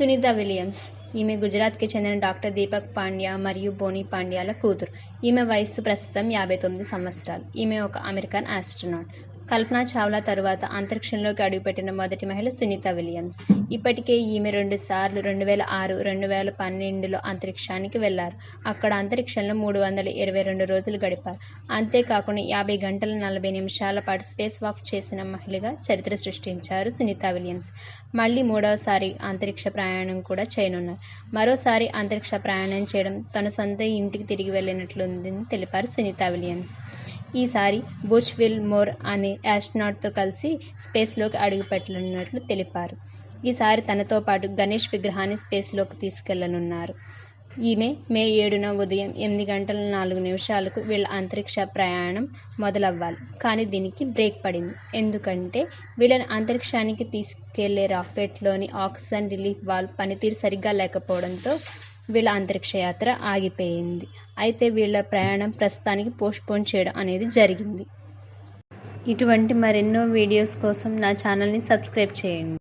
Sunitha Williams. ఈమె గుజరాత్కి చెందిన doctor Deepak Pandya మరియు బోనీ పాండ్యాల కూతురు. ఈమె వయస్సు ప్రస్తుతం యాభై తొమ్మిది సంవత్సరాలు. ఈమె ఒక అమెరికన్ ఆస్ట్రోనాట్. కల్పనా చావ్లా తరువాత అంతరిక్షంలోకి అడుగుపెట్టిన మొదటి మహిళ సునీత విలియమ్స్. ఇప్పటికే ఈమె రెండు సార్లు రెండు వేల ఆరు రెండు వేల పన్నెండులో అంతరిక్షానికి వెళ్ళారు. అక్కడ అంతరిక్షంలో మూడు వందల ఇరవై రెండు రోజులు గడిపారు. అంతేకాకుండా యాభై గంటల నలభై నిమిషాల పాటు స్పేస్ వాక్ చేసిన మహిళగా చరిత్ర సృష్టించారు సునీత విలియమ్స్. మళ్ళీ మూడవసారి అంతరిక్ష ప్రయాణం కూడా చేయనున్నారు. మరోసారి అంతరిక్ష ప్రయాణం చేయడం తన సొంత ఇంటికి తిరిగి వెళ్ళినట్లుందని తెలిపారు సునీత విలియమ్స్. ఈసారి బుష్ విల్ మోర్ అనే యాస్ట్రనాట్తో కలిసి స్పేస్లోకి అడుగుపెట్టనున్నట్లు తెలిపారు. ఈసారి తనతో పాటు గణేష్ విగ్రహాన్ని స్పేస్లోకి తీసుకెళ్ళనున్నారు. ఈమె మే ఏడున ఉదయం ఎనిమిది గంటల నాలుగు నిమిషాలకు వీళ్ళ అంతరిక్ష ప్రయాణం మొదలవ్వాలి. కానీ దీనికి బ్రేక్ పడింది. ఎందుకంటే వీళ్ళని అంతరిక్షానికి తీసుకెళ్ళే రాకెట్లోని ఆక్సిజన్ రిలీఫ్ వాల్వ్ పనితీరు సరిగ్గా లేకపోవడంతో వీళ్ళ అంతరిక్ష యాత్ర ఆగిపోయింది. అయితే వీళ్ళ ప్రయాణం ప్రస్తుతానికి పోస్ట్పోన్ చేయడం అనేది జరిగింది. ఇటువంటి మరెన్నో వీడియోస్ కోసం నా ఛానల్ని సబ్స్క్రైబ్ చేయండి.